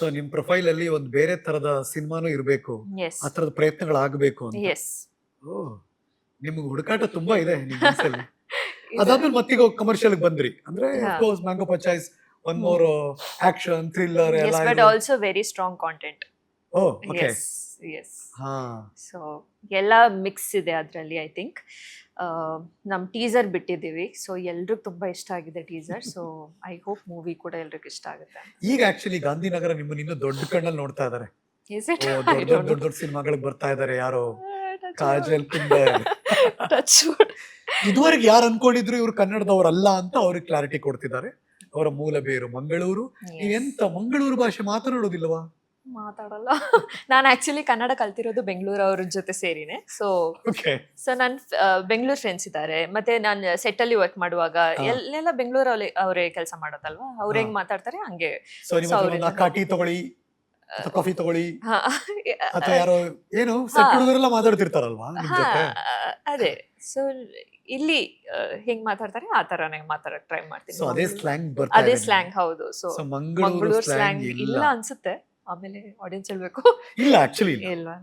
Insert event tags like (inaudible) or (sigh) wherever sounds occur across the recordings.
So ನಿಮ್ profile ಅಲ್ಲಿ ಒಂದ್ ಬೇರೆ ತರದ ಸಿನಿಮಾನು ಇರಬೇಕು. ಎಸ್ ಆ ತರದ ಪ್ರಯತ್ನಗಳಾಗಬೇಕು ಅಂತ. ಎಸ್ ಓ ನಿಮ್ಗೆ ಹುಡುಕಾಟ ತುಂಬಾ ಇದೆ ನಿಮ್ (laughs) ಮನ್ಸಲ್ಲಿ. ಅದಾದ್ಮೇಲೆ ಮತ್ತೀಗ ಕಮರ್ಷಿಯಲ್ ಬಂದ್ರಿ. ಅಂದ್ರೆ ಹಾ. ಮ್ಯಾಂಗೋ ಪಚಾಯ್ಸ್ ಒನ್ ಮೋರ್ ಆಕ್ಷನ್ ಥ್ರಿಲ್ಲರ್ ಎಲ್ಲ but also very strong content oh okay yes yes ಹಾ. ಸೊ ಎಲ್ಲ ಮಿಕ್ಸ್ ಇದೆ ಅದರಲ್ಲಿ ಐ ಥಿಂಕ್ ನಮ್ಮ ಟೀಸರ್ ಬಿಟ್ಟಿದ್ದೀವಿ. ಸೊ ಎಲ್ರಿಗೂ ತುಂಬಾ ಇಷ್ಟ ಆಗಿದೆ teaser so I hope movie ಕೂಡ ಎಲ್ರಿಗೂ ಇಷ್ಟ ಆಗುತ್ತೆ ಈಗ ಆಕ್ಚುಲಿ ಗಾಂಧಿನಗರ ನಿಮ್ಮನ್ನ ಇನ್ನೂ ದೊಡ್ಡ ಕಣ್ಣಲ್ಲಿ ನೋಡ್ತಾ ಇದ್ದಾರೆ ದೊಡ್ಡ ದೊಡ್ಡ ಸಿನಿಮಾಗಳಿಗೆ ಬರ್ತಾ ಇದ್ದಾರೆ ಯಾರೋ. (laughs) ಕಾಜಲ್ ಕುಂದರ್ ಟಚ್ (laughs) ಇದುವರೆಗೆ ಯಾರು ಅನ್ಕೊಂಡಿದ್ರು ಇವರು ಕನ್ನಡದವರಲ್ಲ ಅಂತ ಅವ್ರಿಗೆ ಕ್ಲಾರಿಟಿ ಕೊಡ್ತಿದ್ದಾರೆ. ಅವರ ಮೂಲ ಬೇರು ಮಂಗಳೂರು. ಎಂತ ಮಂಗಳೂರು ಭಾಷೆ ಮಾತನಾಡೋದಿಲ್ವಾ? ಮಾತಾಡಲ್ಲ. ನಾನು ಆಕ್ಚುಲಿ ಕನ್ನಡ ಕಲ್ತಿರೋದು ಬೆಂಗಳೂರು ಅವ್ರ ಜೊತೆ ಸೇರಿನೆ. ಸೊ ಸೊ ನನ್ನ ಬೆಂಗಳೂರು ಫ್ರೆಂಡ್ಸ್ ಇದ್ದಾರೆ. ಮತ್ತೆ ನಾನು ಸೆಟ್ ಅಲ್ಲಿ ವರ್ಕ್ ಮಾಡುವಾಗ. ಎಲ್ಲೆಲ್ಲ ಬೆಂಗಳೂರು ಅವರೇ ಕೆಲಸ ಮಾಡೋದಲ್ವಾ ಅವ್ರ ಹೆಂಗ್ ಮಾತಾಡ್ತಾರೆ ಹಂಗೆ. ಕಾಫಿ ತಗೊಳ್ಳಿ ಹಾ. ಅಥವಾ ಯಾರೋ ಏನು ಹುಡುಗರೆಲ್ಲ ಮಾತಾಡ್ತಿರ್ತಾರಲ್ವಾ ಅದೇ. ಸೊ ಇಲ್ಲಿ ಹೆಂಗ್ ಮಾತಾಡ್ತಾರೆ ಆ ತರನೇ ಮಾತಾಡಕ್ ಟ್ರೈ ಮಾಡ್ತೀನಿ. ಅದೇ ಸ್ಲ್ಯಾಂಗ್ ಅದೇ ಸ್ಲ್ಯಾಂಗ್ ಹೌದು. ಸೊ ಮಂಗಳೂರು ಸ್ಲ್ಯಾಂಗ್ ಇಲ್ಲ ಅನ್ಸುತ್ತೆ. ಆಮೇಲೆ ಆಡಿಯನ್ಸ್ ಹೇಳ್ಬೇಕು. ಇಲ್ಲ ಆಕ್ಚುಲಿ ಇಲ್ಲ. ಇಲ್ವಾ?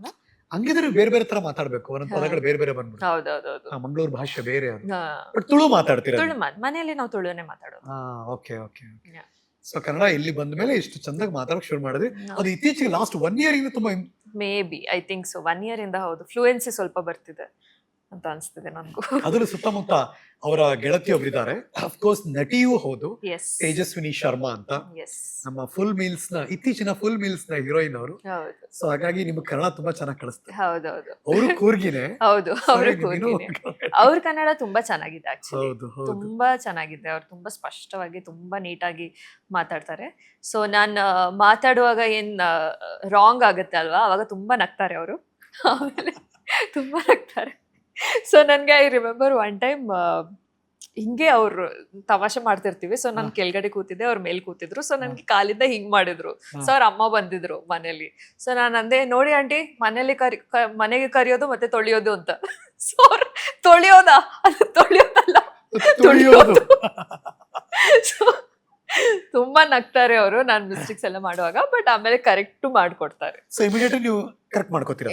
ಹಂಗಿದ್ರೆ ಬೇರೆ ಬೇರೆ ತರ ಮಾತಾಡ್ಬೇಕು. ಒಂದೊಂದು. ಪದಗಳು ಬೇರೆ ಬೇರೆ ಬಂದ್ಬಿಟ್ಟು ಹೌದೌದೌದು. ಮಂಗಳೂರು ಭಾಷೆ ಬೇರೆ ಅದು. ಬಟ್ ತುಳು ಮಾತಾಡ್ತೀರಾ ತುಳು ಮಾತ್ ಮನೆಯಲ್ಲಿ ನಾವು ತುಳುನೇ ಮಾತಾಡೋದು. ಹಾ okay okay Yeah. So Kannada ಇಲ್ಲಿ ಬಂದ ಮೇಲೆ ಇಷ್ಟು ಚಂದಾಗಿ ಮಾತಾಡಕ್ ಶುರು ಮಾಡಿದ್ರಿ ಅದು ಇತ್ತೀಚೆಗೆ ಲಾಸ್ಟ್ ಒನ್ ಇಯರ್ ಇಂದ ತುಂಬಾ may be I think so one year ಇಂದ ಹೌದು. ಫ್ಲೂಯೆನ್ಸಿ ಸ್ವಲ್ಪ ಬರ್ತಿದೆ. ಅಂತ ಅನ್ಸ್ತಿದೆ ನನಗೂ. ಅದ್ರ ಸುತ್ತಮುತ್ತ ಅವರ ಗೆಳತಿಯೊಬ್ಬರಿದ್ದಾರೆ ಅಫ್ಕೋರ್ಸ್ ನಟಿಯೂ ಹೌದು. ಎಸ್ ತೇಜಸ್ವಿನಿ ಶರ್ಮಾ ಅಂತ. ನಮ್ಮ ಫುಲ್ ಮೀಲ್ಸ್ನ ಇತ್ತೀಚಿನ ಫುಲ್ ಮೀಲ್ಸ್ನ ಹೀರೋಯಿನ್ ಅವರು. ಸೊ ಹಾಗಾಗಿ ನಿಮ್ಗೆ ಕನ್ನಡ ತುಂಬಾ ಚೆನ್ನಾಗಿ ಕಳಿಸ್ತಾರೆ. ಹೌದೌದು. ಅವರು ಕೂರ್ಗಿನೇ. ಹೌದು ಅವರು ಅವ್ರ ಕನ್ನಡ ತುಂಬಾ ಚೆನ್ನಾಗಿದೆ ಆಕ್ಚುಲಿ ತುಂಬಾ ಚೆನ್ನಾಗಿದೆ. ಅವ್ರು ತುಂಬಾ ಸ್ಪಷ್ಟವಾಗಿ ತುಂಬಾ ನೀಟಾಗಿ ಮಾತಾಡ್ತಾರೆ. ಸೊ ನಾನು ಮಾತಾಡುವಾಗ ಏನ್ ರಾಂಗ್ ಆಗುತ್ತೆ ಅಲ್ವಾ? ಅವಾಗ ತುಂಬಾ ನಗ್ತಾರೆ ಅವರು. ಆಮೇಲೆ ತುಂಬಾ ನಗ್ತಾರೆ. ಸೊ ನನ್ಗೆ ಐ ರಿಮೆಂಬರ್ ಒನ್ ಟೈಮ್ ಹಿಂಗೆ ಅವ್ರು ತಮಾಷೆ ಮಾಡ್ತಿರ್ತೀವಿ. ಸೊ ನಾನು ಕೆಳಗಡೆ ಕೂತಿದ್ದೆ ಅವ್ರ ಮೇಲೆ ಕೂತಿದ್ರು. ಸೊ ನನ್ಗೆ ಕಾಲಿಂದ ಹಿಂಗ್ ಮಾಡಿದ್ರು. ಸೊ ಅವ್ರ ಅಮ್ಮ ಬಂದಿದ್ರು ಮನೇಲಿ. ಸೊ ನಾನು ಅಂದೆ ನೋಡಿ ಆಂಟಿ ಮನೇಲಿ ಕರಿ ಮನೆಗೆ ಕರಿಯೋದು ಮತ್ತೆ ತೊಳೆಯೋದು ಅಂತ. ಸೊ ಅವ್ರು ತೊಳೆಯೋದಾ? ಅದು (laughs) ತೊಳೆಯೋದಲ್ಲ. ತುಳಿಯೋದು. (laughs) ತುಂಬಾ ನಗ್ತಾರೆ ಅವರು. ನಾನು ಮಿಸ್ಟೇಕ್ಸ್ ಎಲ್ಲ ಮಾಡುವಾಗ ಬಟ್ ಆಮೇಲೆ ಕರೆಕ್ಟ್ ಮಾಡ್ಕೊಡ್ತಾರೆ. ಸೊ ಇಮಿಡಿಯೇಟ್ ನೀವು ಕರೆಕ್ಟ್ ಮಾಡ್ಕೋತೀರಾ?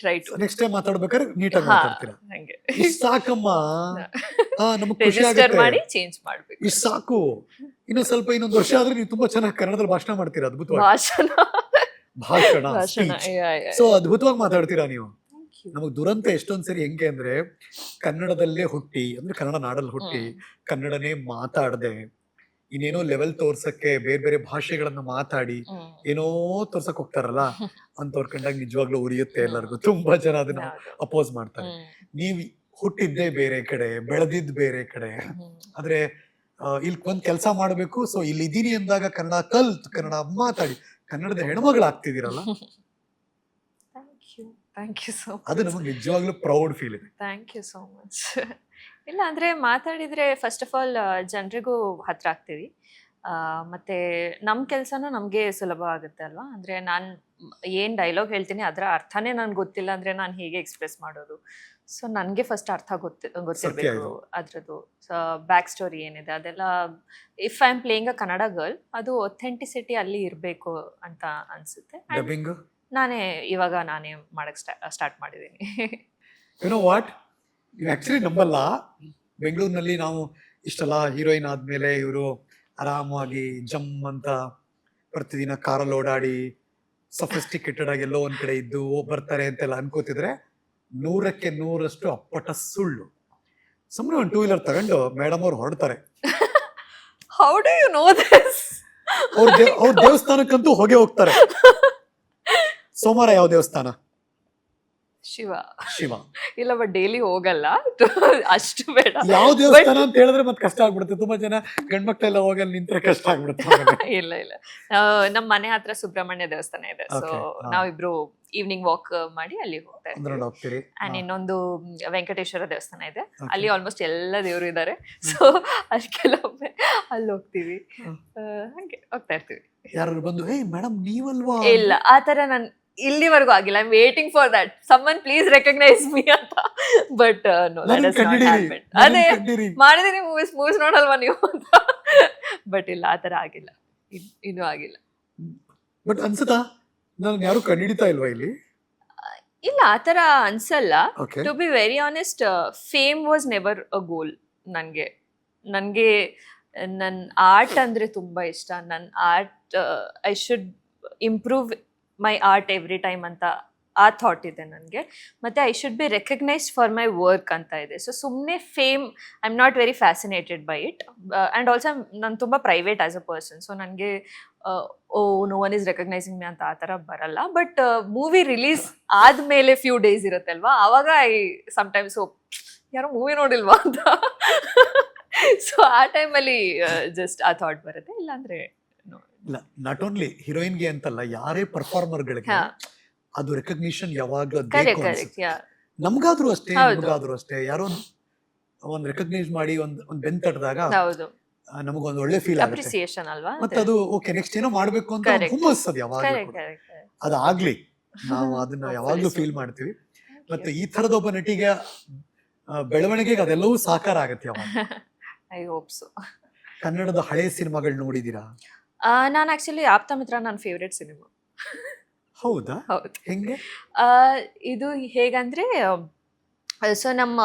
ಟ್ರೈ ರೈಟ್ ನೆಕ್ಸ್ಟ್ ಟೈಮ್ ಮಾತಾಡ್ಬೇಕಾದ್ರೆ ನೀಟಾಗಿ ಹಾ ಮಾತಾಡ್ತೀರಾ? ಹಂಗೆ. ಇಷ್ಟ್ ಸಾಕಮ್ಮ ಹಾ. ನಮಗೆ ಖುಷಿ ರಿಜಿಸ್ಟರ್ ಆಗುತ್ತೆ. ಮಾಡಿ ಚೇಂಜ್ ಮಾಡ್ಬೇಕು. ಇಷ್ಟ್ ಸಾಕು. ಇನ್ನು ಸ್ವಲ್ಪ ಇನ್ನೊಂದು ವರ್ಷ ಆದ್ರೆ ನೀವು ತುಂಬಾ ಚೆನ್ನಾಗಿ ಕನ್ನಡದಲ್ಲಿ ಭಾಷಣ ಮಾಡ್ತೀರಾ ಅದ್ಭುತವಾಗಿ? ಭಾಷಣ. ಭಾಷಣ ಭಾಷಣ ಸೊ ಅದ್ಭುತವಾಗಿ ಮಾತಾಡ್ತೀರಾ ನೀವು? ನಮಗ್ ದುರಂತ ಎಷ್ಟೊಂದ್ ಸರಿ ಹೆಂಗೆ ಅಂದ್ರೆ ಕನ್ನಡದಲ್ಲೇ ಹುಟ್ಟಿ ಅಂದ್ರೆ ಕನ್ನಡ ನಾಡಲ್ಲಿ ಹುಟ್ಟಿ ಕನ್ನಡನೇ ಮಾತಾಡದೆ. ಇನ್ನೇನೋ ಲೆವೆಲ್ ತೋರ್ಸಕ್ಕೆ ಬೇರೆ ಬೇರೆ ಭಾಷೆಗಳನ್ನ ಮಾತಾಡಿ ಏನೋ ತೋರ್ಸಕ್ ಹೋಗ್ತಾರಲ್ಲ (laughs) ಅಂತವ್ರ ಕಂಡಾಗ ನಿಜವಾಗ್ಲೂ ಉರಿಯುತ್ತೆ ಎಲ್ಲರಿಗೂ. ತುಂಬಾ ಜನ ಅದನ್ನ ಅಪೋಸ್ ಮಾಡ್ತಾರೆ. ನೀವ್ ಹುಟ್ಟಿದ್ದೇ ಬೇರೆ ಕಡೆ ಬೆಳೆದಿದ್ದ ಬೇರೆ ಕಡೆ. ಆದ್ರೆ ಇಲ್ಲಿ ಒಂದ್ ಕೆಲಸ ಮಾಡ್ಬೇಕು ಸೊ ಇಲ್ಲಿ ಇದೀನಿ ಅಂದಾಗ ಕನ್ನಡ ಕಲ್ತ್ ಕನ್ನಡ ಮಾತಾಡಿ ಕನ್ನಡದ ಹೆಣ್ಮಗಳಾಗ್ತಿದ್ದೀರಲ್ಲ (laughs) ಥ್ಯಾಂಕ್ ಯು ಸೊ ಅದು ನಮಗೆ ನಿಜವಾಗ್ಲೂ ಪ್ರೌಡ್ ಫೀಲ್ ಇದೆ. ಥ್ಯಾಂಕ್ ಯು ಸೋ ಮಚ್ ಇಲ್ಲ ಅಂದರೆ ಮಾತಾಡಿದರೆ ಫಸ್ಟ್ ಆಫ್ ಆಲ್ ಜನರಿಗೂ ಹತ್ರ ಆಗ್ತೀವಿ. ಮತ್ತೆ ನಮ್ಮ ಕೆಲಸನೂ ನಮಗೆ ಸುಲಭ ಆಗುತ್ತೆ ಅಲ್ವಾ? ಅಂದರೆ ನಾನು ಏನು ಡೈಲಾಗ್ ಹೇಳ್ತೀನಿ ಅದರ ಅರ್ಥನೇ ನನಗೆ ಗೊತ್ತಿಲ್ಲ ಅಂದರೆ ನಾನು ಹೇಗೆ ಎಕ್ಸ್ಪ್ರೆಸ್ ಮಾಡೋದು. ಸೊ ನನಗೆ ಫಸ್ಟ್ ಅರ್ಥ ಗೊತ್ತಿ ಗೊತ್ತಿರಬೇಕು ಅದರದ್ದು. ಸೊ ಬ್ಯಾಕ್ ಸ್ಟೋರಿ ಏನಿದೆ ಅದೆಲ್ಲ if I am playing a Kannada girl ಅದು ಒಥೆಂಟಿಸಿಟಿ ಅಲ್ಲಿ ಇರಬೇಕು ಅಂತ ಅನಿಸುತ್ತೆ. ನಾನೇ ಇವಾಗ ನಾನೇ ಮಾಡಕ್ಕೆ ಸ್ಟಾರ್ಟ್ ಮಾಡಿದ್ದೀನಿ. ಯುನೋ ವಾಟ್ ಯು ಆ್ಯಕ್ಚುಲಿ ನಂಬಲ್ಲ. ಬೆಂಗಳೂರಿನಲ್ಲಿ ನಾವು ಇಷ್ಟೆಲ್ಲ ಹೀರೋಯಿನ್ ಆದಮೇಲೆ ಇವರು ಆರಾಮಾಗಿ ಜಮ್ ಅಂತ ಪ್ರತಿದಿನ ಕಾರಲ್ಲಿ ಓಡಾಡಿ ಸಫಿಸ್ಟಿಕೇಟೆಡ್ ಆಗಿ ಎಲ್ಲೋ ಒಂದ್ ಕಡೆ ಇದ್ದು ಬರ್ತಾರೆ ಅಂತೆಲ್ಲ ಅನ್ಕೋತಿದ್ರೆ ನೂರಕ್ಕೆ ನೂರಷ್ಟು ಅಪ್ಪಟ ಸುಳ್ಳು. ಸುಮ್ಮನೆ ಒಂದು ಟೂ ವೀಲರ್ ತಗೊಂಡು ಮೇಡಮ್ ಅವ್ರು ಹೊರಡ್ತಾರೆ. How do you know this ಅವ್ರ ದೇವಸ್ಥಾನಕ್ಕಂತೂ ಹೋಗೇ ಹೋಗ್ತಾರೆ. (laughs) ಸೋಮವಾರ ಯಾವ ದೇವಸ್ಥಾನ? ಶಿವ. ಶಿವ. ಇಲ್ಲ ಬಟ್ ಡೈಲಿ ಹೋಗಲ್ಲ. ಅಷ್ಟು ಬೇಡ. ಯಾವ ದೇವಸ್ಥಾನ ಅಂತ ಹೇಳಿದ್ರೆ ಮತ್ತೆ ಕಷ್ಟ ಆಗ್ಬಿಡುತ್ತೆ. ತುಂಬಾ ಜನ ಗಂಡ್ಮಕ್ಳೆಲ್ಲ ಹೋಗಲ್ಲ ನಿಂತ್ರೆ ಕಷ್ಟ ಆಗ್ಬಿಡುತ್ತೆ. (laughs) ಇಲ್ಲ ಇಲ್ಲ. ನಮ್ಮ ನಮ್ ಮನೆ ಹತ್ರ ಸುಬ್ರಹ್ಮಣ್ಯ ದೇವಸ್ಥಾನ ಇದೆ. ಸೊ. ನಾವಿಬ್ರು ಈವ್ನಿಂಗ್ ವಾಕ್ ಮಾಡಿ ಅಲ್ಲಿ ಹೋಗ್ತಾ ಇರ್ತೀವಿ ಅಂದ್ರೆ ಅಂಡ್ ಇನ್ನೊಂದು ವೆಂಕಟೇಶ್ವರ ದೇವಸ್ಥಾನ ಇದೆ. ಅಲ್ಲಿ ಆಲ್ಮೋಸ್ಟ್ ಎಲ್ಲ ದೇವರು ಇದ್ದಾರೆ ಸೊ ಅಲ್ಲಿ ಕೆಲವೊಮ್ಮೆ ಅಲ್ಲಿ ಹೋಗ್ತೀವಿ. ಹಂಗೆ ಹೋಗ್ತಾ ಇರ್ತೀವಿ. ಯಾರು ಬಂದು ಹೇ ಮೇಡಮ್ ನೀವಲ್ವಾ? ಇಲ್ಲ ಆ ತರ ನನ್ ಇಲ್ಲಿವರೆಗೂ ಆಗಿಲ್ಲ. I waiting for that someone please recognise me ಅಂತ. But no that is not happen ಅದೇ ಮಾಡಿದೀನಿ ಮೂವೀಸ್ ಮೂವೀಸ್ ನೋಡಲ್ವಾ ನೀವು ಅಂತ. ಬಟ್ ಇಲ್ಲ ಆ ತರ ಆಗಿಲ್ಲ. ಇನ್- ಇನ್ನೂ ಆಗಿಲ್ಲ. ಬಟ್ ಅನ್ಸುತ್ತಾ? ನಾನು ಯಾರು ಕಂಡಿಡಿತಾ ಇಲ್ವಾ ಇಲ್ಲಿ? ಇಲ್ಲ ಆ ಥರ ಅನ್ಸಲ್ಲ. To be very honest fame was never a goal ನನಗೆ. ನನಗೆ ನನ್ನ ಆರ್ಟ್ ಅಂದರೆ ತುಂಬ ಇಷ್ಟ. ನನ್ನ art I should improve my art every time ಅಂತ ಆ ಥಾಟ್ ಇದೆ ನನಗೆ. ಮತ್ತು I should be recognised for my work ಅಂತ ಇದೆ. ಸೊ ಸುಮ್ಮನೆ fame, I am not very fascinated by it. And also ನಾನು ತುಂಬ private as a person. So ನನಗೆ ಓ, no one is recognising me ಅಂತ ಆ ಥರ ಬರಲ್ಲ. ಬಟ್ ಮೂವಿ ರಿಲೀಸ್ ಆದಮೇಲೆ ಫ್ಯೂ ಡೇಸ್ ಇರುತ್ತಲ್ವಾ? ಆವಾಗ ಐ ಸಮ್ಟೈಮ್ಸ್ ಹೋಪ್, ಯಾರೋ ಮೂವಿ ನೋಡಿಲ್ವಾ ಅಂತ. (laughs) ಸೊ ಆ ಟೈಮಲ್ಲಿ ಜಸ್ಟ್ ಆ ಥಾಟ್ ಬರುತ್ತೆ. ಇಲ್ಲಾಂದ್ರೆ ಇಲ್ಲ ನಾಟ್ ಓನ್ಲಿ ಹೀರೋಯಿನ್ಗೆ ಅಂತಲ್ಲ ಯಾರೇ ಪರ್ಫಾರ್ಮರ್ಗಳಿಗೆ. ಅದು ರೆಕಗ್ನಿಷನ್ ಯಾವಾಗ ಅದ್ ಬೇಕು ನಮ್ಗಾದ್ರೂ ಅಷ್ಟೇ ನಮ್ಗಾದ್ರೂ ಅಷ್ಟೇ ಯಾರೋ ಒಂದ್ ರೆಕಗ್ನೈಸ್ ಮಾಡಿ ಒಂದ್ ಒಂದ್ ಬೆನ್ ತಟ್ಟದಾಗ ನಮಗ್ ನಮಗೊಂದು ಒಳ್ಳೆ ಫೀಲ್ ಆಗುತ್ತೆ. ಮತ್ತೆ ಅದು? ಓಕೆ ನೆಕ್ಸ್ಟ್ ಏನೋ ಮಾಡ್ಬೇಕು ಅಂತ ಹುಮ್ಮಸ್ ಹುಮ್ಮಸ್ತದ ಯಾವಾಗ ಅದ ಅದು ಆಗ್ಲಿ ನಾವು ಅದನ್ನ ಯಾವಾಗ್ಲೂ ಫೀಲ್ ಮಾಡ್ತೀವಿ. ಮತ್ತೆ ಈ ತರದ ಒಬ್ಬ ನಟಿಗೆ ಬೆಳವಣಿಗೆಗೆ ಅದೆಲ್ಲವೂ ಸಾಕಾರ ಆಗತ್ತೆ ಅವ ಐ ಹೋಪ್ ಸೊ ಕನ್ನಡದ ಹಳೆ ಸಿನಿಮಾಗಳು ನೋಡಿದೀರಾ? ನಾನು ಆಕ್ಚುಲಿ ಆಪ್ತ ಮಿತ್ರ ನನ್ನ ಫೇವ್ರೆಟ್ ಸಿನಿಮಾ ಹೌದಾ? ಹೌದು. ಹೆಂಗೆ? ಆ, ಇದು ಹೇಗಂದ್ರೆ ಸೊ ನಮ್ಮ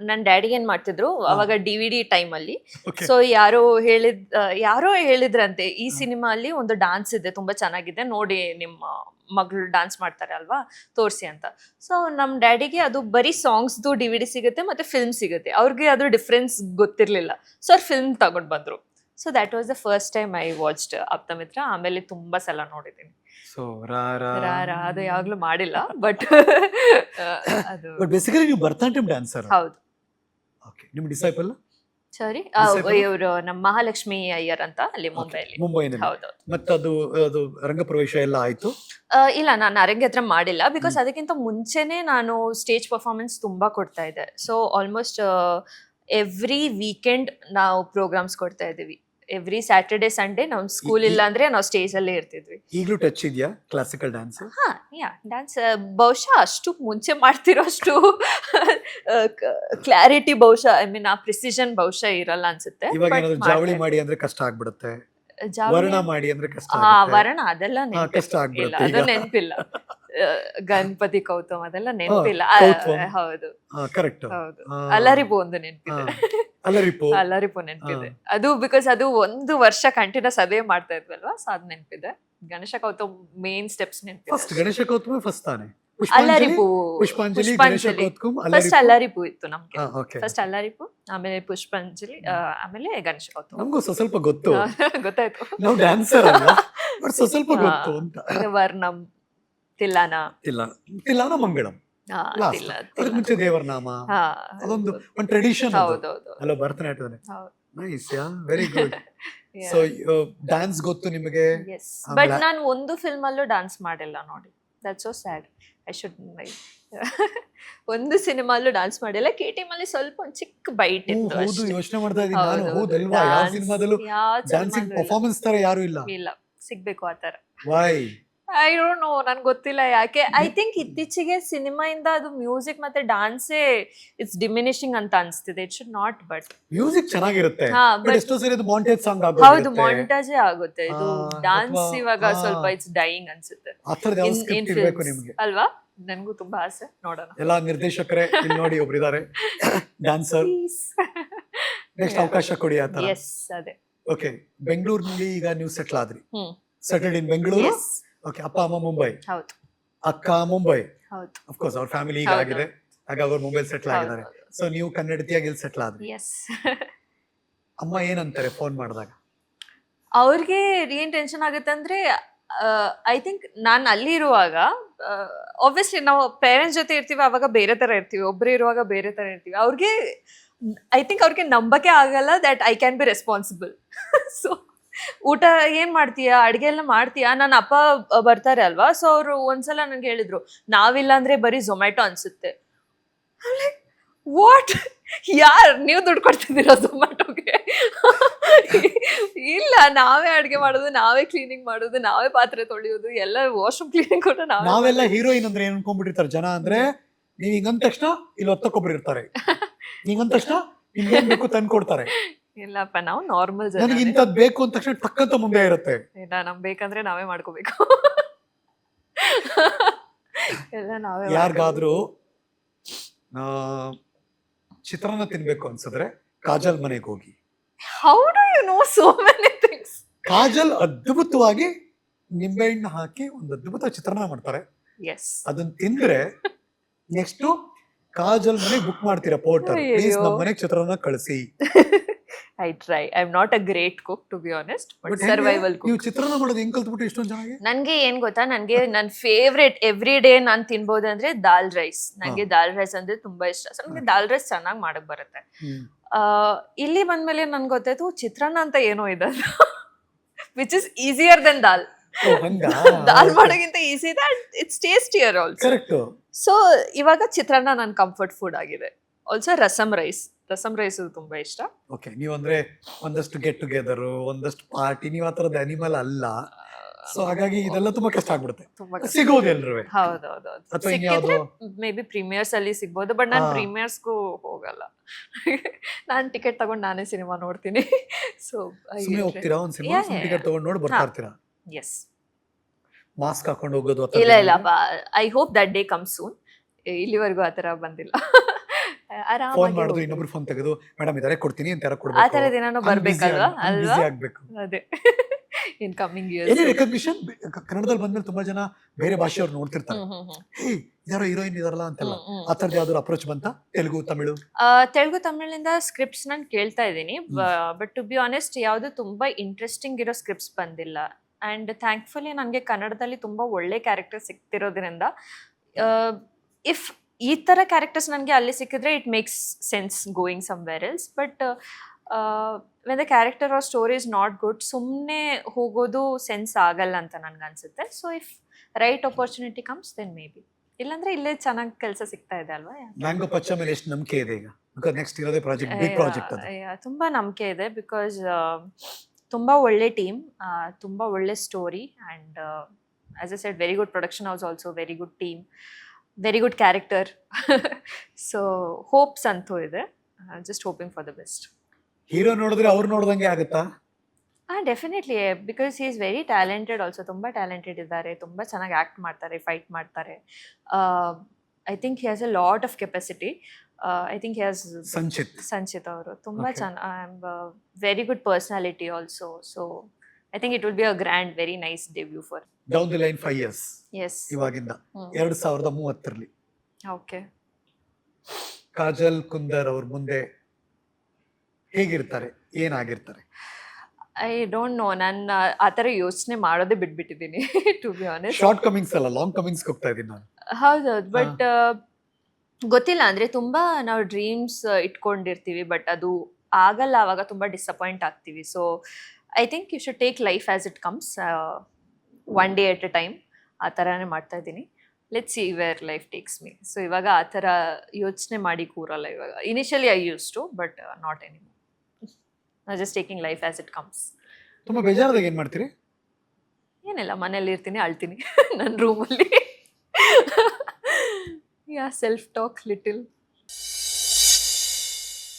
ನನ್ನ ಡ್ಯಾಡಿ ಏನ್ ಮಾಡ್ತಿದ್ರು ಅವಾಗ ಡಿ ವಿ ಡಿ ಟೈಮಲ್ಲಿ ಓಕೆ ಸೊ ಯಾರೋ ಹೇಳಿದ್ ಆ, ಯಾರೋ ಹೇಳಿದ್ರಂತೆ ಈ ಸಿನಿಮಾ ಅಲ್ಲಿ ಒಂದು ಡಾನ್ಸ್ ಇದೆ ತುಂಬಾ ಚೆನ್ನಾಗಿದೆ ನೋಡಿ ನಿಮ್ಮ ಮಗಳು ಡಾನ್ಸ್ ಮಾಡ್ತಾರೆ ಅಲ್ವಾ ತೋರಿಸಿ ಅಂತ. ಸೊ ನಮ್ಮ ಡ್ಯಾಡಿಗೆ ಅದು ಬರೀ ಸಾಂಗ್ಸ್ದು ಡಿ ವಿ ಡಿ ಸಿಗುತ್ತೆ ಮತ್ತೆ ಫಿಲ್ಮ್ ಸಿಗುತ್ತೆ. ಅವ್ರಿಗೆ ಅದು ಡಿಫ್ರೆನ್ಸ್ ಗೊತ್ತಿರಲಿಲ್ಲ. ಸೊ ಅವ್ರು ಫಿಲ್ಮ್ ತಗೊಂಡು ಬಂದ್ರು. So that was the first time I watched Apthamitra ಆಮೇಲೆ ತುಂಬಾ ಸಲ ನೋಡಿದ್ದೀನಿ. ಸೊ ಅದು ಯಾವಾಗ್ಲೂ ಮಾಡಿಲ್ಲ ಬಟ್ (laughs) (laughs) ಅದು ಬಟ್ ಬೇಸಿಕಲಿ ನೀವು ಭರತನಾಟ್ಯಂ ಡ್ಯಾನ್ಸರ್ ಹೌದು. ಓಕೆ ನಿಮ್ಮ ಡಿಸೈಪಲ್ ಸಾರಿ? ಇವರು ನಮ್ಮ ಮಹಾಲಕ್ಷ್ಮಿ ಅಯ್ಯರ್ ಅಂತ ಅಲ್ಲಿ ಮುಂಬೈಲಿ. ಮುಂಬೈನಲ್ಲಿ. ಹೌದು ಮತ್ತೆ ಅದು ಅದು ರಂಗಪ್ರವೇಶ ಎಲ್ಲ ಆಯ್ತು? ಇಲ್ಲ ನಾನು ಅರಂಗೇತ್ರ ಮಾಡಿಲ್ಲ ಬಿಕಾಸ್ ಅದಕ್ಕಿಂತ ಮುಂಚೆನೆ ನಾನು ಸ್ಟೇಜ್ ಪರ್ಫಾರ್ಮೆನ್ಸ್ ತುಂಬಾ ಕೊಡ್ತಾ ಇದ್ದೆ. ಸೊ ಆಲ್ಮೋಸ್ಟ್ ಎವ್ರಿ ವೀಕೆಂಡ್ ನಾವು ಪ್ರೋಗ್ರಾಮ್ಸ್ ಕೊಡ್ತಾ ಇದ್ದೀವಿ. ಎವ್ರಿ ಸ್ಯಾಟರ್ಡೆ ಸಂಡೇ ನಮ್ ಸ್ಕೂಲ್ ಇಲ್ಲ ಅಂದ್ರೆ ನಾವು ಸ್ಟೇಜ್ ಅಲ್ಲೇ ಇರ್ತಿದ್ವಿ. ಈಗಲೂ ಟಚ್ ಇದೆಯಾ ಕ್ಲಾಸಿಕಲ್ ಡ್ಯಾನ್ಸ್ ಹಾ ಯಾ ಡ್ಯಾನ್ಸ್ ಬಹುಶಃ ಅಷ್ಟು ಮುಂಚೆ ಮಾಡ್ತಿರೋಷ್ಟು (laughs) ಕ್ಲಾರಿಟಿ ಬಹುಶಃ ಐ ಮೀನ್ ಆ ಪ್ರಿಸಿಷನ್ ಬಹುಶಃ ಇರಲ್ಲ ಅನ್ಸುತ್ತೆ ಇವಾಗ ಏನಾದ್ರು ಜಾವಳಿ ಮಾಡಿ ಅಂದ್ರೆ ಕಷ್ಟ ಆಗ್ಬಿಡುತ್ತೆ. ವರ್ಣ ಮಾಡಿ ಅಂದ್ರೆ ಕಷ್ಟ ಹಾ. ವರ್ಣ ಅದೆಲ್ಲ ನೆನಪಿಲ್ಲ. ನೆನ್ಪಿಲ್ಲ. ಅದು ನೆನಪಿಲ್ಲ. ಗಣಪತಿ ಕೌತಮ್ ಅದೆಲ್ಲ ನೆನಪಿಲ್ಲ. ಹೌದು. ಕರೆಕ್ಟ್ ಹೌದು. ಅಲ್ಲರಿಗೂ ಒಂದು ನೆನಪಿದೆ. ಅಲ್ಲರಿಪು ನೆನಪಿದೆ. ಅದು ಬಿಕಾಸ್ ಅದು ಒಂದು ವರ್ಷ ಕಂಟಿನ್ಯೂಸ್ ಅದೇ ಮಾಡ್ತಾ ಇದ್ವಲ್ವಾ? ಸೊ ಅದ್ ನೆನಪಿದೆ. ಗಣೇಶ ಕೌತಮ್ ಮೇನ್ ಸ್ಟೆಪ್ಸ್ ನೆನಪಿದೆ. ಫಸ್ಟ್ ಗಣೇಶ ಕೌತಮ ಫಸ್ಟ್ ತಾನೆ. ಅಲ್ಲರಿಪು ಪುಷ್ಪಾಂಜಲಿ? ಫಸ್ಟ್ ಅಲ್ಲರಿಪು ಇತ್ತು ನಮ್ಗೆ. ಫಸ್ಟ್ ಅಲ್ಲರಿಪು ಆಮೇಲೆ ಪುಷ್ಪಾಂಜಲಿ ಆಮೇಲೆ ಗಣೇಶ ಕೌತಮ್ ನಮಗೂ ಸ್ವಲ್ಪ ಗೊತ್ತು. ಗೊತ್ತಾಯ್ತು. ನಾವು ಡ್ಯಾನ್ಸರ್ ಅಲ್ಲ ಬಟ್ ಸ್ವಲ್ಪ. ಗೊತ್ತು ಅಂತ. ವರ್ಣಂ ತಿಲ್ಲಾನ ತಿಲ್ಲಾನ ತಿಲ್ಲಾನ ಮಂಗಳಂ. ಅದಕ್ಕೆ. ಮುಂಚೆ ದೇವರನಾಮ. ಅದೊಂದು ಒಂದು ಟ್ರೆಡಿಷನ್ ಅಲ್ಲ ಭರತನಾಟ್ಯದಲ್ಲಿ. Nice yeah very good so dance ಗೊತ್ತು ನಿಮಗೆ? ಬಟ್ ನಾನು ಒಂದು ಫಿಲ್ಮ್ ಅಲ್ಲೂ ಡಾನ್ಸ್ ಮಾಡಿಲ್ಲ ನೋಡಿ. That's so sad I should ಒಂದು ಸಿನಿಮಾಲ್ಲೂ ಡಾನ್ಸ್ ಮಾಡಿಲ್ಲ. ಕೆ ಟಿ ಅಲ್ಲಿ ಸ್ವಲ್ಪ ಒಂದು ಚಿಕ್ಕ ಬೈಟ್ ಇತ್ತು ಹೌದು ಯೋಚನೆ ಮಾಡ್ತಾ ಇದ್ದೀನಿ ನಾನು. ಹೌದು, ಹೌದಲ್ವಾ ಯಾವ ಸಿನಿಮಾದಲ್ಲೂ ಡ್ಯಾನ್ಸಿಂಗ್ ಪರ್ಫಾರ್ಮೆನ್ಸ್ ತರ ಯಾರು ಇಲ್ಲ. ಇಲ್ಲ. ಸಿಗ್ಬೇಕು ಆ ತರ. ವೈ ಐ ಡೋಂಟ್ ನೋ ನನ್ಗೆ ಗೊತ್ತಿಲ್ಲ ಯಾಕೆ. ಐ ಥಿಂಕ್ ಇತ್ತೀಚೆಗೆ ಸಿನಿಮಾಯಿಂದ ಅದು ಮ್ಯೂಸಿಕ್ ಮತ್ತೆ ಡಾನ್ಸೇ ಇಟ್ಸ್ ಡಿಮಿನಿಶಿಂಗ್ ಅಂತ ಅನ್ಸ್ತಿದೆ. It should not but music ಚೆನ್ನಾಗಿರುತ್ತೆ. ಹಾ ಬಟ್ ಬಟ್ ಎಷ್ಟೋ ಸರಿ ಅದು ಮಾಂಟೇಜ್ ಸಾಂಗ್ ಹೌದು ಮಾಂಟಾಜೇ ಆಗುತ್ತೆ. ಇದು ಡಾನ್ಸ್ ಇವಾಗ ಸ್ವಲ್ಪ ಇಟ್ಸ್ ಡೈಯಿಂಗ್ ಅನ್ಸುತ್ತೆ. ಆ ಥರದ್ದು ಯಾವ In- in ಸ್ಕ್ರಿಪ್ಟ್ ಇರ್ಬೇಕು ನಿಮ್ಗೆ? ಅಲ್ವಾ? ನನ್ಗೂ ತುಂಬಾ ಆಸೆ. ನೋಡೋಣ. ಎಲ್ಲಾ ನಿರ್ದೇಶಕರೇ ಇಲ್ಲಿ ನೋಡಿ ಒಬ್ರು ಇದಾರೆ ಡ್ಯಾನ್ಸರ್ ನೆಕ್ಸ್ಟ್ ಅವಕಾಶ ಕೊಡಿ ಆ ತರ ಎಸ್ ಅದೇ. ಓಕೆ ಬೆಂಗಳೂರಿನಲ್ಲಿ ಈಗ ನೀವು ಸೆಟ್ಲ್ ಆದ್ರಿ. Hmm. Settled in Bengaluru okay ಅಪ್ಪ ಅಮ್ಮ ಮುಂಬೈ. ಹೌದು. ಅಕ್ಕ ಮುಂಬೈ. ಹೌದು. ಅಫ್ಕೋರ್ಸ್ ಅವ್ರ ಫ್ಯಾಮಿಲಿ ಈಗ. ಆಗಿದೆ ಹಾಗಾಗಿ ಅವ್ರು ಮುಂಬೈ ಸೆಟ್ಲ್ ಆಗಿದ್ದಾರೆ. ಸೊ ನೀವು ಕನ್ನಡತಿಯಾಗಿ ಇಲ್ಲಿ ಸೆಟ್ಲ್ ಆದ್ರಿ? ಎಸ್ ಅಮ್ಮ ಏನಂತಾರೆ ಫೋನ್ ಮಾಡಿದಾಗ? ಅವ್ರಿಗೆ ಏನ್ ಟೆನ್ಷನ್ ಆಗುತ್ತೆ ಅಂದ್ರೆ ಐ ಥಿಂಕ್ ನಾನು ಅಲ್ಲಿ ಇರುವಾಗ ಆಬ್ವಿಯಸ್ಲಿ ನಾವು ಪೇರೆಂಟ್ಸ್ ಜೊತೆ ಇರ್ತೀವಿ ಅವಾಗ ಬೇರೆ ತರ ಇರ್ತೀವಿ. ಒಬ್ರು ಇರುವಾಗ ಬೇರೆ ತರ ಇರ್ತೀವಿ. ಅವ್ರಿಗೆ ಐ ಥಿಂಕ್ ಅವ್ರಿಗೆ ನಂಬಕ್ಕೆ ಆಗಲ್ಲ that I can be responsible so ಊಟ ಏನ್ ಮಾಡ್ತೀಯಾ? ಅಡ್ಗೆ ಎಲ್ಲ ಮಾಡ್ತೀಯಾ? ನನ್ನ ಅಪ್ಪ ಬರ್ತಾರೆ ಅಲ್ವಾ? ಸೊ ಅವರು ಒಂದ್ಸಲ ನನ್ಗೆ ಹೇಳಿದ್ರು ನಾವಿಲ್ಲ ಅಂದ್ರೆ ಬರೀ ಝೊಮ್ಯಾಟೊ ಅನ್ಸುತ್ತೆ. ವಾಟ್ ಯಾರ್ ನೀವು ದುಡ್ಡು ಕೊಡ್ತಿದ್ದೀರಾ ಝೊಮ್ಯಾಟೊಗೆ ಇಲ್ಲ ನಾವೇ ಅಡ್ಗೆ ಮಾಡೋದು ನಾವೇ ಕ್ಲೀನಿಂಗ್ ಮಾಡೋದು ನಾವೇ ಪಾತ್ರೆ ತೊಳೆಯೋದು ಎಲ್ಲ ವಾಶ್ರೂಮ್ ಕ್ಲೀನಿಂಗ್ ಕೂಡ ನಾವೇ ನಾವೆಲ್ಲ ಹೀರೋಯಿನ್ ಅಂದ್ರೆ ಏನ್ ಅನ್ಕೊಂಡ್ಬಿಟ್ಟಿರ್ತಾರೆ ಜನ ಅಂದ್ರೆ ನೀವ್ ಹಿಂಗಂದ ತಕ್ಷಣ ಇಲ್ಲಿ ಒತ್ತಕ್ಕೊಬ್ರು ಇರ್ತಾರೆ. (laughs) ಹಿಂಗಂದ ತಕ್ಷಣ ನಿಮ್ಗೆ ಏನ್ ಬೇಕು ತಂದು ಕೊಡ್ತಾರೆ ಇಲ್ಲಪ್ಪ ನಾವು ನಾರ್ಮಲ್ ಜನ ನನಗೆ ಇಂಥದ್ದು ಬೇಕು ಅಂದ ತಕ್ಷಣ ಟಕ್ಕಂತ ಮುಂದೆ ಇರುತ್ತೆ. ಇಲ್ಲ ನಮ್ ಬೇಕಂದ್ರೆ ನಾವೇ ಮಾಡ್ಕೋಬೇಕು. ಎಲ್ಲ ನಾವೇ ಯಾರಿಗಾದ್ರೂ ಚಿತ್ರಾನ್ನ ತಿನ್ಬೇಕು ಅನ್ಸಿದ್ರೆ ಕಾಜಲ್ ಮನೆಗೆ ಹೋಗಿ. How do you know so many things Kajal ಅದ್ಭುತವಾಗಿ ನಿಂಬೆಹಣ್ಣು ಹಾಕಿ ಒಂದು ಅದ್ಭುತ ಚಿತ್ರಾನ್ನ ಮಾಡ್ತಾರೆ. ಎಸ್ ಅದನ್ನ ತಿಂದ್ರೆ ನೆಕ್ಸ್ಟ್ ಕಾಜಲ್ ಮನೆಗೆ ಬುಕ್ ಮಾಡ್ತೀರಾ ಪೋರ್ಟರ್ ಪ್ಲೀಸ್. ನಮ್ಮ ಮನೆಗೆ ಚಿತ್ರಾನ್ನ ಕಳಿಸಿ. (laughs) I try I am not a great cook to be honest but survival ನೀವು ಕುಕ್ ಚಿತ್ರಾನ್ನ ಮಾಡೋದು ಹೆಂಗ್ ಕಲ್ತ್ಬಿಟ್ಟು ಇಷ್ಟೊಂದು ಚೆನ್ನಾಗಿ ನನ್ಗೆ ಏನ್ ಗೊತ್ತಾ? ನನ್ಗೆ ನನ್ ಫೇವ್ರೇಟ್ ಎವ್ರಿ ಡೇ ನಾನ್ ತಿನ್ಬೋದಂದ್ರೆ ದಾಲ್ ರೈಸ್ ನಂಗೆ ದಾಲ್ ರೈಸ್ ಅಂದ್ರೆ ತುಂಬಾ ಇಷ್ಟ. ಸೊ ನನ್ಗೆ ದಾಲ್ ರೈಸ್ ಚೆನ್ನಾಗಿ ಮಾಡಕ್ ಬರುತ್ತೆ. ಆ, ಇಲ್ಲಿ ಬಂದ್ಮೇಲೆ ನನ್ಗೆ ಗೊತ್ತಾಯ್ತು ಚಿತ್ರಾನ್ನ ಅಂತ ಏನೋ ಇದೆ which is easier then dal. Oh, ಹಂಗಾ? ದಾಲ್ ಮಾಡೋಕ್ಕಿಂತ ಈಸಿ ಇದೆ it's tastier also correct so ಇವಾಗ ಚಿತ್ರಾನ್ನ ನನ್ನ ಕಂಫರ್ಟ್ ಫುಡ್ ಆಗಿದೆ. Also rasam rice rasam rice ತುಂಬಾ ಇಷ್ಟ. ಓಕೆ ನೀವು ಅಂದ್ರೆ ಒಂದಷ್ಟು ಗೆಟ್ ಟುಗೆದರ್ ಒಂದಷ್ಟು ಪಾರ್ಟಿ ನೀವು ಆ ಥರದ ಅನಿಮಲ್ ಅಲ್ಲ. ಸೊ ಹಾಗಾಗಿ ಇದೆಲ್ಲ ತುಂಬಾ ಕಷ್ಟ ಆಗ್ಬಿಡುತ್ತೆ. ತುಂಬಾ ಕಷ್ಟ. ಸಿಗೋದು ಎಲ್ರು. ಹೌದೌದು. ಅಥವಾ ಸಿಕ್ಕಿದ್ರೆ ಇನ್ಯಾವ್ದೋ ಮೇ ಬಿ ಪ್ರೀಮಿಯರ್ಸ್ ಅಲ್ಲಿ ಸಿಗ್ಬೋದು ಬಟ್ ನಾನು ಹಾ. ಪ್ರೀಮಿಯರ್ಸ್ಗೂ ಹೋಗಲ್ಲ. ನಾನು ಟಿಕೆಟ್ ತಗೊಂಡು ನಾನೇ ಸಿನಿಮಾ ನೋಡ್ತೀನಿ. ಸೊ ಸುಮ್ಮನೆ ಹೋಗ್ತೀರಾ? ಒಂದ್ ಸಿನಿಮಾ Yeah, yeah, ಟಿಕೆಟ್ ತಗೊಂಡು ನೋಡಿ ಬರ್ತಾ ಹಾ. ಇರ್ತೀರಾ ಎಸ್ ಮಾಸ್ಕ್ ಹಾಕೊಂಡು ಹೋಗೋದು ಆ ಥರದ್ದು ಇಲ್ಲ ಇಲ್ಲ I hope that day come soon ಇಲ್ಲಿವರೆಗೂ ಆ ಥರ ಬಂದಿಲ್ಲ. ಫೋನ್ ಮಾಡಿದ್ರು. ಇನ್ನೊಬ್ರು ಫೋನ್ ತೆಗೆದು ಮೇಡಮ್ ಇದಾರೆ ಕೊಡ್ತೀನಿ ಅಂತ ಯಾರೋ ಆ ಕೊಡ್ಬೇಕು? ಥರ ದಿನಾನು ಬರ್ಬೇಕಲ್ವಾ? ಅಲ್ವಾ? ಬಿಸಿ ಆಗ್ಬೇಕು. ಅದೇ. (laughs) ಇನ್ ಕಮಿಂಗ್ ಏನೇ ರೆಕಗ್ನಿಷನ್ ಕನ್ನಡದಲ್ಲಿ ಬಂದ್ಮೇಲೆ ತುಂಬಾ ಜನ ಬೇರೆ ಭಾಷೆಯವ್ರು ನೋಡ್ತಿರ್ತಾರೆ. ಹೇ ಯಾರೋ ಹೀರೋಯಿನ್ ಇದಾರಲ್ಲ ಅಂತೆಲ್ಲ. ಆ ತರದ ಯಾವ್ದಾದ್ರು ಅಪ್ರೋಚ್ ಬಂತ? ತೆಲುಗು ತಮಿಳು? ತೆಲುಗು ತಮಿಳಿಂದ ಸ್ಕ್ರಿಪ್ಟ್ಸ್ ನಾನು ಕೇಳ್ತಾ ಇದ್ದೀನಿ. ಬಟ್ ಟು ಬಿ ಆನೆಸ್ಟ್ ಯಾವುದು ತುಂಬಾ ಇಂಟ್ರೆಸ್ಟಿಂಗ್ ಇರೋ ಸ್ಕ್ರಿಪ್ಟ್ಸ್ ಬಂದಿಲ್ಲ. ಅಂಡ್ ಥ್ಯಾಂಕ್ಫುಲಿ ನನಗೆ ಕನ್ನಡದಲ್ಲಿ ತುಂಬ ಒಳ್ಳೆ ಕ್ಯಾರೆಕ್ಟರ್ ಸಿಗ್ತಿರೋದ್ರಿಂದ ಇಫ್ ಈ ಥರ ಕ್ಯಾರೆಕ್ಟರ್ಸ್ ನನಗೆ ಅಲ್ಲಿ ಸಿಕ್ಕಿದ್ರೆ it makes sense going somewhere else but when the character are story is not good ಸುಮ್ಮನೆ ಹೋಗೋದು ಸೆನ್ಸ್ ಆಗಲ್ಲ ಅಂತ ನನಗೆ ಅನ್ಸುತ್ತೆ. So if right opportunity comes then may be ಇಲ್ಲಾಂದ್ರೆ ಇಲ್ಲೇ ಚೆನ್ನಾಗಿ ಕೆಲಸ ಸಿಗ್ತಾ ಇದೆ ಅಲ್ವಾ? ಮ್ಯಾಂಗೋ ಪಚ್ಚ ಮೇಲೆ ಎಷ್ಟು ನಂಬಿಕೆ ಇದೆ ಈಗ? ಬಿಕಾಸ್ ನೆಕ್ಸ್ಟ್ ಇರೋದೇ ಪ್ರಾಜೆಕ್ಟ್ ಬಿಗ್ ಪ್ರಾಜೆಕ್ಟ್ ಅದು. ತುಂಬಾ ನಂಬಿಕೆ ಇದೆ ಬಿಕಾಸ್ ತುಂಬಾ ಒಳ್ಳೆ ಟೀಮ್ ತುಂಬಾ ಒಳ್ಳೆ story and as I said very good production house also very good team very good character so hopes ಅಂತೂ ಇದೆ. Just hoping for the best hero ನೋಡಿದ್ರೆ ಅವ್ರು ನೋಡ್ದಂಗೆ ಆಗುತ್ತಾ? ಹಾಂ definitely because he is very talented also ತುಂಬ talented ಇದ್ದಾರೆ. ತುಂಬ ಚೆನ್ನಾಗಿ ಆ್ಯಕ್ಟ್ ಮಾಡ್ತಾರೆ ಫೈಟ್ ಮಾಡ್ತಾರೆ. I think he has a lot of capacity I think he has Sanchit. Sanchit ಅವರು. ತುಂಬ. ಚೆನ್ನ very good personality also so I think it will be a grand very nice debut for down the line five years yes ಇವಾಗಿಂದ. ಎರಡು ಸಾವಿರದ ಮೂವತ್ತರಲ್ಲಿ. Okay Kajal Kundar ಅವ್ರ ಮುಂದೆ ಹೇಗಿರ್ತಾರೆ? ಏನಾಗಿರ್ತಾರೆ? I don't know ನಾನು ಆ ಥರ ಯೋಚನೆ ಮಾಡೋದೇ ಬಿಟ್ಬಿಟ್ಟಿದ್ದೀನಿ to be honest short comings ಅಲ್ಲ ಲಾಂಗ್ ಕಮಿಂಗ್ಸ್ ಹೋಗ್ತಾ ಇದ್ದೀನಿ ನಾನು. ಹೌದೌದು ಬಟ್ ಗೊತ್ತಿಲ್ಲ ಅಂದರೆ ತುಂಬ ನಾವು ಡ್ರೀಮ್ಸ್ ಇಟ್ಕೊಂಡಿರ್ತೀವಿ ಬಟ್ ಅದು ಆಗಲ್ಲ ಆವಾಗ ತುಂಬ ಡಿಸಪಾಯಿಂಟ್ ಆಗ್ತೀವಿ. So I think you should take life as it comes one day at a time ಆ ಥರನೇ ಮಾಡ್ತಾ ಇದ್ದೀನಿ. Let see where life takes me so ಇವಾಗ ಆ ಥರ ಯೋಚನೆ ಮಾಡಿ ಕೂರಲ್ಲ ಇವಾಗ. Initially I use to but not any just taking life as it comes ತುಂಬ ಬೇಜಾರದಾಗ ಏನು ಮಾಡ್ತೀರಿ? ಏನಿಲ್ಲ ಮನೇಲಿ ಇರ್ತೀನಿ ಅಳ್ತೀನಿ. ನನ್ನ ರೂಮಲ್ಲಿ ಯಾ ಸೆಲ್ಫ್ ಟಾಕ್ ಲಿಟಿಲ್